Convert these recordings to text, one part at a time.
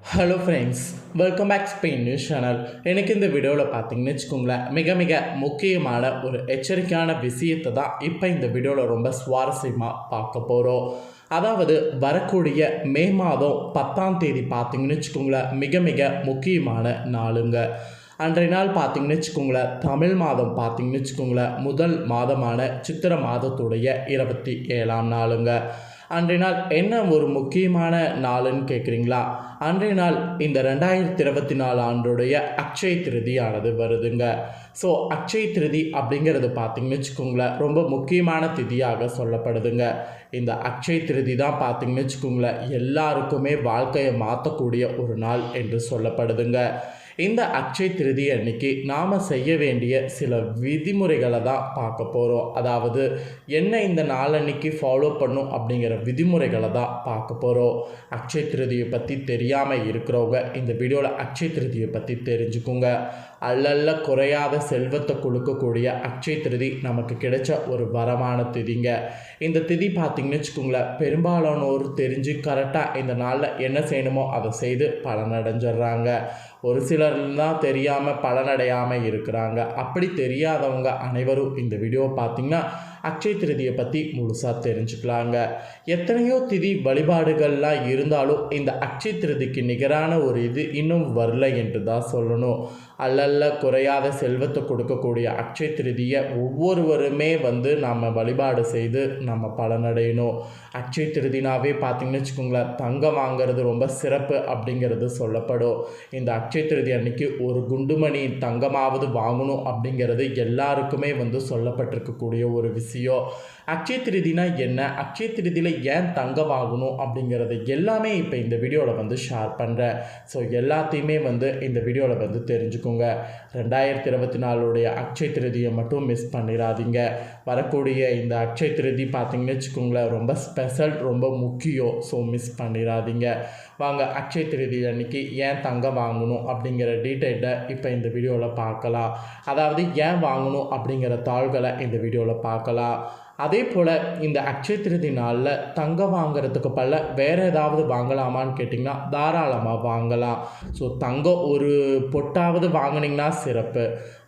Hello friends welcome back Spain news channel எனக்கு இந்த வீடியோவில் பார்த்தீங்கன்னு வச்சுக்கோங்களேன் மிக மிக முக்கியமான ஒரு எச்சரிக்கையான விஷயத்தை தான் இப்போ இந்த வீடியோவில் ரொம்ப சுவாரஸ்யமாக பார்க்க போகிறோம் அதாவது வரக்கூடிய மே மாதம் பத்தாம் தேதி பார்த்தீங்கன்னு வச்சுக்கோங்களேன் மிக மிக முக்கியமான நாளுங்க. அன்றைய நாள் பார்த்தீங்கன்னு வச்சுக்கோங்களேன் தமிழ் மாதம் பார்த்தீங்கன்னு வச்சுக்கோங்களேன் முதல் மாதமான சித்திர மாதத்துடைய இருபத்தி ஏழாம் நாளுங்க. அன்றைய நாள் என்ன ஒரு முக்கியமான நாளுன்னு கேட்குறீங்களா அன்றைய நாள் இந்த ரெண்டாயிரத்தி இருபத்தி நாலு ஆண்டுடைய அக்ஷய திருதியானது வருதுங்க. ஸோ அக்ஷய திருதி அப்படிங்கிறது பார்த்தீங்கன்னு வச்சுக்கோங்களேன் ரொம்ப முக்கியமான திதியாக சொல்லப்படுதுங்க. இந்த அக்ஷய திருதி தான் பார்த்திங்கன்னு வச்சுக்கோங்களேன் எல்லாருக்குமே வாழ்க்கையை மாற்றக்கூடிய ஒரு நாள் என்று சொல்லப்படுதுங்க. இந்த அக்ஷய திருதி அன்னைக்கு நாம் செய்ய வேண்டிய சில விதிமுறைகளை தான் பார்க்க போகிறோம் அதாவது என்ன இந்த நாளன்னைக்கு ஃபாலோ பண்ணும் அப்படிங்கிற விதிமுறைகளை தான் பார்க்க போகிறோம் அக்ஷய திருதியை பற்றி தெரியாமல் இருக்கிறவங்க இந்த வீடியோவில் அக்ஷய திருதியை பற்றி தெரிஞ்சுக்குங்க. அல்லல்ல குறையாத செல்வத்தை கொடுக்கக்கூடிய அக்ஷய திருதி நமக்கு கிடைச்ச ஒரு வரமான திதிங்க. இந்த திதி பார்த்தீங்கன்னு வச்சுக்கோங்களேன் பெரும்பாலானோர் தெரிஞ்சு கரெக்டாக இந்த நாளில் என்ன செய்யணுமோ அதை செய்து பலனடைஞ்சிடுறாங்க. ஒரு சிலர் தான் தெரியாமல் பலனடையாமல் இருக்கிறாங்க. அப்படி தெரியாதவங்க அனைவரும் இந்த வீடியோ பார்த்தீங்கன்னா அக்ஷய திருதியை பற்றி முழுசாக தெரிஞ்சுக்கலாங்க. எத்தனையோ திதி வழிபாடுகள்லாம் இருந்தாலும் இந்த அக்ஷய திருதிக்கு நிகரான ஒரு இது இன்னும் வரல என்று தான் சொல்லணும். அல்லல்ல குறையாத செல்வத்தை கொடுக்கக்கூடிய அக்ஷய திருதியை ஒவ்வொருவருமே வந்து நம்ம வழிபாடு செய்து நம்ம பலனடையணும். அக்ஷய திருதினாவே பார்த்திங்கன்னு வச்சுக்கோங்களேன் தங்கம் வாங்குறது ரொம்ப சிறப்பு அப்படிங்கிறது சொல்லப்படும். இந்த அக்ஷய திருதி அன்னைக்கு ஒரு குண்டுமணி தங்கமாவது வாங்கணும் அப்படிங்கிறது எல்லாருக்குமே வந்து சொல்லப்பட்டிருக்கக்கூடிய ஒரு விஷயம். CEO அக்ஷய திருதினா என்ன? அக்ஷய திருதியில் ஏன் தங்கம் வாங்கணும் அப்படிங்கிறது எல்லாமே இப்போ இந்த வீடியோவில் வந்து ஷேர் பண்ணுறேன் ஸோ எல்லாத்தையுமே வந்து இந்த வீடியோவில் வந்து தெரிஞ்சுக்கோங்க. ரெண்டாயிரத்தி இருபத்தி நாலுடைய அக்ஷய திருதியை மட்டும் மிஸ் பண்ணிடாதீங்க வரக்கூடிய இந்த அக்ஷய திருதி பார்த்தீங்கன்னு வச்சுக்கோங்களேன் ரொம்ப ஸ்பெஷல் ரொம்ப முக்கியம். ஸோ மிஸ் பண்ணிடாதீங்க வாங்க அக்ஷய திருதி அன்னைக்கு ஏன் தங்கம் வாங்கணும் அப்படிங்கிற டீட்டெயிலை இப்போ இந்த வீடியோவில் பார்க்கலாம். அதாவது ஏன் வாங்கணும் அப்படிங்கிற தாள்களை இந்த வீடியோவில் பார்க்கலாம். அதே போல் இந்த அக்ஷய திருதி நாளில் தங்கம் வாங்குறதுக்கு பல வேறு ஏதாவது வாங்கலாமான்னு கேட்டிங்கன்னா தாராளமாக வாங்கலாம். ஸோ தங்கம் ஒரு பொட்டாவது வாங்கினீங்கன்னா சிறப்பு.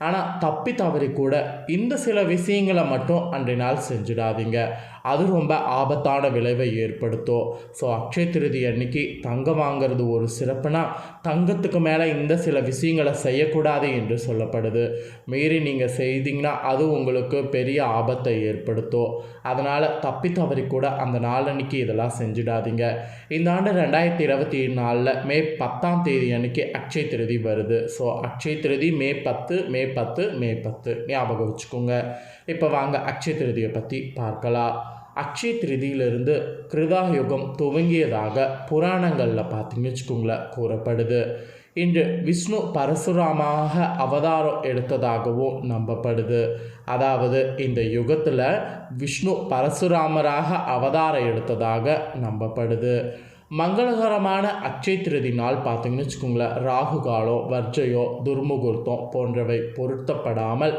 ஆனால் தப்பி தவறி கூட இந்த சில விஷயங்களை மட்டும் அன்றைய நாள் செஞ்சிடாதீங்க. அது ரொம்ப ஆபத்தான விளைவை ஏற்படுத்தும் ஸோ அக்ஷய திருதி அன்னைக்கு தங்கம் வாங்கிறது ஒரு சிறப்புனா தங்கத்துக்கு மேலே இந்த சில விஷயங்களை செய்யக்கூடாது என்று சொல்லப்படுது. மீறி நீங்கள் செய்தீங்கன்னா அது உங்களுக்கு பெரிய ஆபத்தை ஏற்படுத்தும் அதனால் தப்பி தவறி கூட அந்த நாளன்னைக்கு இதெல்லாம் செஞ்சிடாதீங்க. இந்த ஆண்டு ரெண்டாயிரத்தி இருபத்தி நாலில் மே பத்தாம் தேதி அன்னைக்கு அக்ஷய திருதி வருது. ஸோ அக்ஷய திருதி மே பத்து மே பத்து மே பத்து. ஞாபகம் வச்சுக்கோங்க. இப்போ வாங்க அக்ஷய திருதியை பற்றி பார்க்கலாம். அக்ஷய திருதியிலிருந்து கிருதாயுகம் துவங்கியதாக புராணங்களில் பார்த்திங்க வச்சுக்கோங்களேன் கூறப்படுது. இன்று விஷ்ணு பரசுராமாக அவதாரம் எடுத்ததாகவும் நம்பப்படுது. அதாவது இந்த யுகத்தில் விஷ்ணு பரசுராமராக அவதாரம் எடுத்ததாக நம்பப்படுது. மங்களகரமான அக்ஷய திருதி நாள் பார்த்தீங்கன்னு வச்சுக்கோங்களேன். ராகு காலம் வர்ஜயோ துர்முகூர்த்தம் போன்றவை பொருத்தப்படாமல்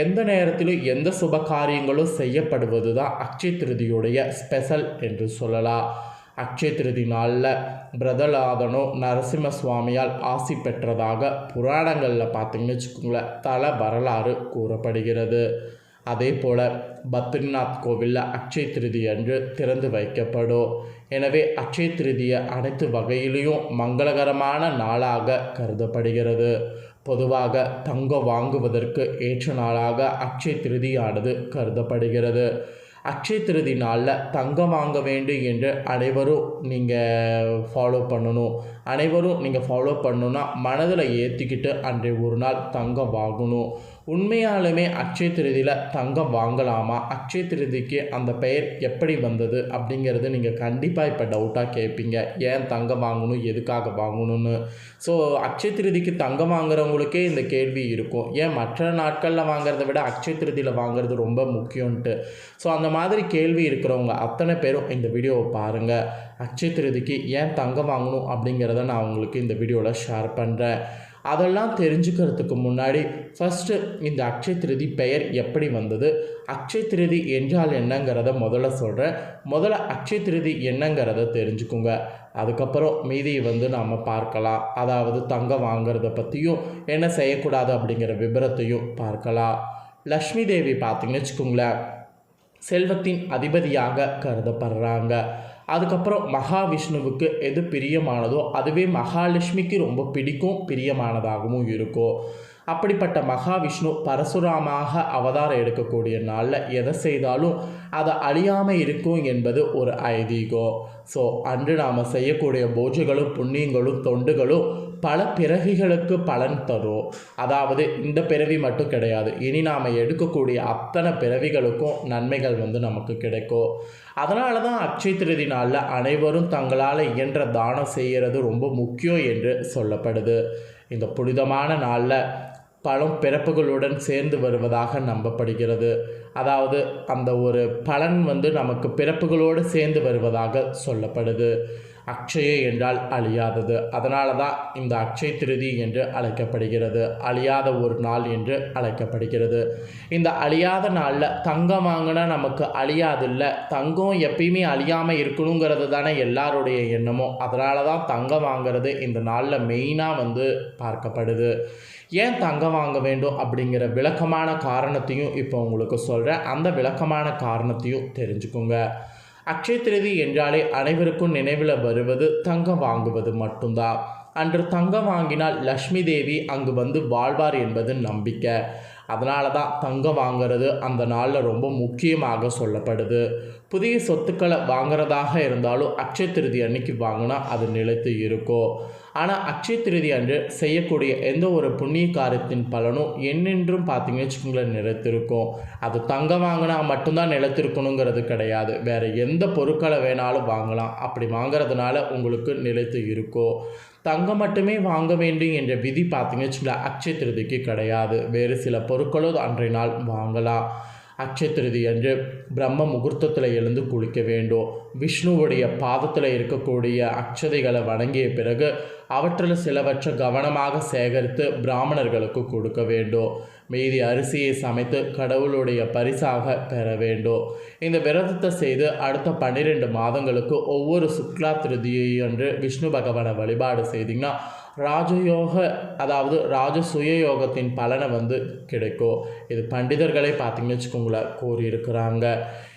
எந்த நேரத்திலும் எந்த சுப காரியங்களும் செய்யப்படுவது தான் அக்ஷய திருதியுடைய ஸ்பெஷல் என்று சொல்லலாம். அக்ஷய திருதி நாளில் பிரதலாதனோ நரசிம்ம சுவாமியால் ஆசி பெற்றதாக புராணங்களில் பார்த்தீங்கன்னு வச்சுக்கோங்களேன் தல வரலாறு கூறப்படுகிறது. அதே போல் பத்ரிநாத் கோவிலில் அக்ஷய திருதி அன்று திறந்து வைக்கப்படும். எனவே அக்ஷய திருதியை அனைத்து வகையிலையும் மங்களகரமான நாளாக கருதப்படுகிறது. பொதுவாக தங்கம் வாங்குவதற்கு ஏற்ற நாளாக அக்ஷய திருதியானது கருதப்படுகிறது. அக்ஷய திருதி நாளில் தங்கம் வாங்க வேண்டும் என்று அனைவரும் நீங்கள் ஃபாலோ பண்ணணும். அனைவரும் நீங்கள் ஃபாலோ பண்ணணுன்னா மனதில் ஏற்றிக்கிட்டு அன்றைய ஒரு நாள் தங்கம் வாங்கணும். உண்மையாலுமே அக்ஷய திருதியில் தங்கம் வாங்கலாமா? அக்ஷய திருதிக்கு அந்த பெயர் எப்படி வந்தது அப்படிங்கிறது நீங்கள் கண்டிப்பாக இப்போ டவுட்டாக கேட்பீங்க ஏன் தங்கம் வாங்கணும்? எதுக்காக வாங்கணும்னு? ஸோ அக்ஷய திருதிக்கு தங்கம் வாங்குறவங்களுக்கே இந்த கேள்வி இருக்கும். ஏன் மற்ற நாட்களில் வாங்குறத விட அக்ஷய திருதியில் வாங்குறது ரொம்ப முக்கியம்ன்ட்டு? ஸோ அந்த மாதிரி கேள்வி இருக்கிறவங்க அத்தனை பேரும் இந்த வீடியோவை பாருங்கள் அக்ஷய திருதிக்கு ஏன் தங்கம் வாங்கணும் அப்படிங்கிறத நான் உங்களுக்கு இந்த வீடியோவில் ஷேர் பண்ணுறேன் அதெல்லாம் தெரிஞ்சுக்கிறதுக்கு முன்னாடி ஃபஸ்ட்டு இந்த அக்ஷய திருதி பெயர் எப்படி வந்தது? அக்ஷய திருதி என்றால் என்னங்கிறத முதல்ல சொல்கிறேன் முதல்ல அக்ஷய திருதி என்னங்கிறத தெரிஞ்சுக்குங்க. அதுக்கப்புறம் மீதியை வந்து நாம் பார்க்கலாம். அதாவது தங்கம் வாங்கிறத பற்றியும் என்ன செய்யக்கூடாது அப்படிங்கிற விபரத்தையும் பார்க்கலாம். லக்ஷ்மி தேவி பார்த்தீங்கன்னு வச்சுக்கோங்களேன் செல்வத்தின் அதிபதியாக கருதப்படுறாங்க. அதுக்கப்புறம் மகாவிஷ்ணுவுக்கு எது பிரியமானதோ அதுவே மகாலட்சுமிக்கு ரொம்ப பிடிக்கும் பிரியமானதாகவும் இருக்கும் அப்படிப்பட்ட மகாவிஷ்ணு பரசுராமாக அவதாரம் எடுக்கக்கூடிய நாளில் எதை செய்தாலும் அதை அழியாமல் இருக்கும் என்பது ஒரு ஐதீகம் ஸோ அன்று நாம் செய்யக்கூடிய பூஜைகளும் புண்ணியங்களும் தொண்டுகளும் பல பிறவிகளுக்கு பலன் தரும் அதாவது இந்த பிறவி மட்டும் கிடையாது. இனி நாம் எடுக்கக்கூடிய அத்தனை பிறவிகளுக்கும் நன்மைகள் வந்து நமக்கு கிடைக்கும் அதனால தான் அக்ஷய திருதி நாளில் அனைவரும் தங்களால் இயன்ற தானம் செய்கிறது ரொம்ப முக்கியம் என்று சொல்லப்படுது. இந்த புனிதமான நாளில் பலம் பிறப்புகளுடன் சேர்ந்து வருவதாக நம்பப்படுகிறது. அதாவது அந்த ஒரு பலன் வந்து நமக்கு பிறப்புகளோடு சேர்ந்து வருவதாக சொல்லப்படுது. அக்ஷய என்றால் அழியாதது. அதனால தான் இந்த அக்ஷய திருதி என்று அழைக்கப்படுகிறது. அழியாத ஒரு நாள் என்று அழைக்கப்படுகிறது. இந்த அழியாத நாளில் தங்கம் வாங்கினா நமக்கு அழியாதில்ல. தங்கம் எப்பயுமே அழியாமல் இருக்கணுங்கிறது தானே எல்லாருடைய எண்ணமும். அதனால தான் தங்கம் வாங்கிறது இந்த நாளில் மெயினாக வந்து பார்க்கப்படுது. ஏன் தங்கம் வாங்க வேண்டும் அப்படிங்கிற விளக்கமான காரணத்தையும் இப்போ உங்களுக்கு சொல்கிறேன் அந்த விளக்கமான காரணத்தையும் தெரிஞ்சுக்கோங்க. அக்ஷய திருதி என்றாலே அனைவருக்கும் நினைவில் வருவது தங்கம் வாங்குவது மட்டும்தான். அன்று தங்கம் வாங்கினால் லக்ஷ்மி தேவி அங்கு வந்து வாழ்வார் என்பது நம்பிக்கை. அதனால தான் தங்கம் வாங்கிறது அந்த நாளில் ரொம்ப முக்கியமாக சொல்லப்படுது. புதிய சொத்துக்களை வாங்குறதாக இருந்தாலும் அக்ஷய திருதி அன்னைக்கு வாங்கினா அது நிலைத்து இருக்கும் ஆனால் அக்ஷய திருதி அன்று செய்யக்கூடிய எந்த ஒரு புண்ணிய காரியத்தின் பலனும் என்னென்றும் பார்த்தீங்கன்னு வச்சுக்கோங்களேன் நிலைத்திருக்கும். அது தங்கம் வாங்கினா மட்டும்தான் நிலைத்திருக்கணுங்கிறது கிடையாது. வேறு எந்த பொருட்களை வேணாலும் வாங்கலாம். அப்படி வாங்குறதுனால உங்களுக்கு நிலைத்து இருக்கும் தங்கம் மட்டுமே வாங்க வேண்டும் என்ற விதி பார்த்தீங்கன்னு வச்சுக்கோங்களேன் அக்ஷய திருதிக்கு கிடையாது. வேறு சில பொருட்களும் அன்றைய நாள் வாங்கலாம். அக்ஷய திருதி அன்று பிரம்ம முகூர்த்தத்தில் எழுந்து குளிக்க வேண்டும். விஷ்ணுவுடைய பாதத்தில் இருக்கக்கூடிய அக்ஷதைகளை வணங்கிய பிறகு அவற்றில் சிலவற்றை கவனமாக சேகரித்து பிராமணர்களுக்கு கொடுக்க வேண்டும். மீதி அரிசியை சமைத்து கடவுளுடைய பரிசாக பெற வேண்டும். இந்த விரதத்தை செய்து அடுத்த பன்னிரெண்டு மாதங்களுக்கு ஒவ்வொரு சுக்லா திருதியை அன்று விஷ்ணு பகவானை வழிபாடு செய்தீங்கன்னா ராஜயோக அதாவது ராஜ சுயயோகத்தின் பலனை வந்து கிடைக்கும் இது பண்டிதர்களே பார்த்தீங்கன்னு வச்சுக்கோங்களேன் கூறியிருக்கிறாங்க.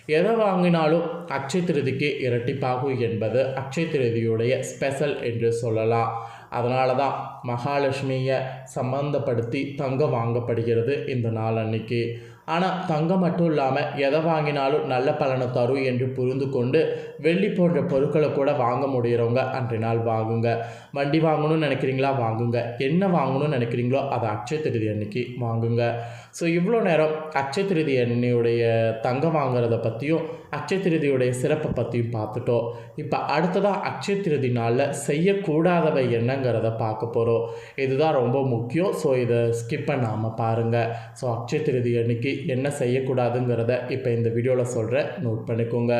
எதை வாங்கினாலும் அக்ஷய திருதிக்கு இரட்டிப்பாகும் என்பது அக்ஷய திருதியுடைய ஸ்பெஷல் என்று சொல்லலாம். அதனால தான் மகாலட்சுமியை சம்பந்தப்படுத்தி தங்கம் வாங்கப்படுகிறது இந்த நாள் அன்னைக்கு. ஆனால் தங்கம் மட்டும் இல்லாமல் எதை வாங்கினாலும் நல்ல பலனை தரும் என்று புரிந்து கொண்டு வெள்ளி போன்ற பொருட்களை கூட வாங்க முடிகிறவங்க அன்றைய நாள் வாங்குங்க. வண்டி வாங்கணும்னு நினைக்கிறீங்களா? வாங்குங்க. என்ன வாங்கணும்னு நினைக்கிறீங்களோ அதை அக்ஷய திருதி அன்னைக்கு வாங்குங்க. ஸோ இவ்வளோ நேரம் அக்ஷய திருதி அன்னையுடைய தங்கம் வாங்குறத பற்றியும் அக்ஷய திருதியுடைய சிறப்பை பற்றியும் பார்த்துட்டோம். இப்போ அடுத்ததாக அக்ஷய திருதி நாளில் செய்யக்கூடாதவை என்னங்கிறத பார்க்க போகிறோம் இதுதான் ரொம்ப முக்கியம். ஸோ இதை ஸ்கிப் பண்ணாமல் பாருங்கள் ஸோ அக்ஷய திருதி அன்னைக்கு என்ன செய்யக்கூடாதுங்கிறத இப்போ இந்த வீடியோவில் சொல்கிறேன் நோட் பண்ணிக்கோங்க.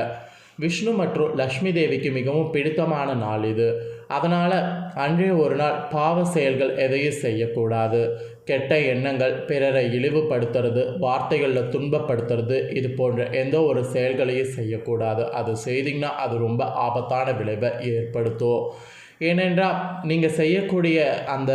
விஷ்ணு மற்றும் லக்ஷ்மி தேவிக்கு மிகவும் பிடித்தமான நாள் இது. அதனால் அன்றே ஒரு நாள் பாவ செயல்கள் எதையும் செய்யக்கூடாது. கெட்ட எண்ணங்கள் பிறரை இழிவுபடுத்துறது வார்த்தைகளில் துன்பப்படுத்துறது இது போன்ற எந்த ஒரு செயல்களையும் செய்யக்கூடாது. அது செய்திங்கன்னா அது ரொம்ப ஆபத்தான விளைவை ஏற்படுத்தும். ஏனென்றால் நீங்கள் செய்யக்கூடிய அந்த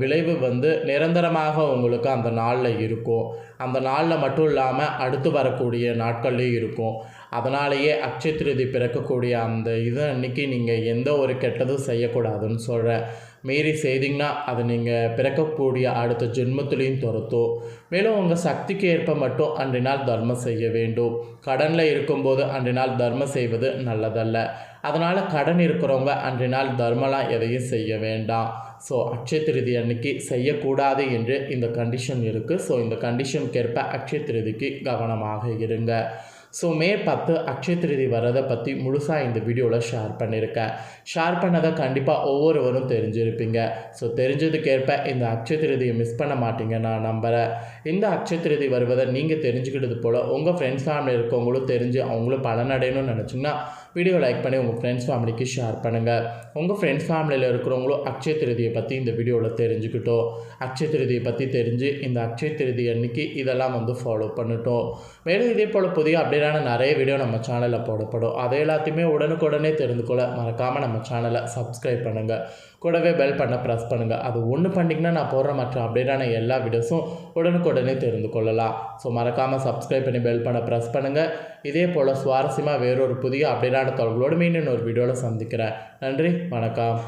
விளைவு வந்து நிரந்தரமாக உங்களுக்கு அந்த நாளில் இருக்கும். அந்த நாளில் மட்டும் இல்லாமல் அடுத்து வரக்கூடிய நாட்கள்லேயும் இருக்கும். அதனாலேயே அக்ஷய திருதி பிறக்கக்கூடிய அந்த இது அன்னைக்கு நீங்கள் எந்த ஒரு கெட்டதும் செய்யக்கூடாதுன்னு சொல்கிறேன் மீறி செய்தீங்கன்னா அது நீங்கள் பிறக்கக்கூடிய அடுத்த ஜென்மத்துலேயும் துரத்தும் மேலும் உங்கள் சக்திக்கு ஏற்ப மட்டும் அன்றைய நாள் தர்மம் செய்ய வேண்டும். கடனில் இருக்கும்போது அன்றைய நாள் தர்மம் செய்வது நல்லதல்ல. அதனால் கடன் இருக்கிறவங்க அன்றைய நாள் தர்மலாம் எதையும் செய்ய வேண்டாம். ஸோ அக்ஷய திருதி அன்னைக்கு செய்யக்கூடாது என்று இந்த கண்டிஷன் இருக்குது ஸோ இந்த கண்டிஷனுக்கேற்ப அக்ஷய திருதிக்கு கவனமாக இருங்க. ஸோ மே பத்து அக்ஷய திருதி வரதை பற்றி முழுசாக இந்த வீடியோவில் ஷேர் பண்ணியிருக்கேன் ஷேர் பண்ணதை கண்டிப்பாக ஒவ்வொருவரும் தெரிஞ்சிருப்பீங்க. ஸோ தெரிஞ்சதுக்கேற்ப இந்த அக்ஷய திருதியை மிஸ் பண்ண மாட்டீங்க நான் நம்புகிறேன் இந்த அக்ஷய திருதி வருவதை நீங்கள் தெரிஞ்சுக்கிட்டது போல் உங்கள் ஃப்ரெண்ட்ஸ் ஃபேமிலி இருக்கவங்களும் தெரிஞ்சு அவங்களும் பலனடையணும்னு நினச்சிங்கன்னா வீடியோ லைக் பண்ணி உங்கள் ஃப்ரெண்ட்ஸ் ஃபேமிலிக்கு ஷேர் பண்ணுங்கள் உங்கள் ஃப்ரெண்ட்ஸ் ஃபேமிலியில் இருக்கிறவங்களும் அக்ஷய திருதியை பற்றி இந்த வீடியோவில் தெரிஞ்சுக்கிட்டோம். அக்ஷய திருதியை பற்றி தெரிஞ்சு இந்த அக்ஷய திருதி அன்னைக்கு இதெல்லாம் வந்து ஃபாலோ பண்ணட்டும். மேலும் இதே போல் புதிய அப்டேட்டான நிறைய வீடியோ நம்ம சேனலில் போடப்படும். அதை எல்லாத்தையுமே உடனுக்குடனே தெரிந்து கொள்ள மறக்காமல் நம்ம சேனலை சப்ஸ்கிரைப் பண்ணுங்கள் கூடவே பெல் பண்ண ப்ரெஸ் பண்ணுங்கள் அது ஒன்று பண்ணிங்கன்னா நான் போடுற மற்ற அப்டேட்டான எல்லா வீடியோஸும் உடனுக்குடனே தெரிந்து கொள்ளலாம். ஸோ மறக்காமல் சப்ஸ்கிரைப் பண்ணி பெல் பண்ண ப்ரெஸ் பண்ணுங்கள் இதே போல் சுவாரஸ்யமாக வேறொரு புதிய அப்டேட்டான தகவலோடு மீண்டும் ஒரு வீடியோவில் சந்திக்கிறேன். நன்றி வணக்கம்.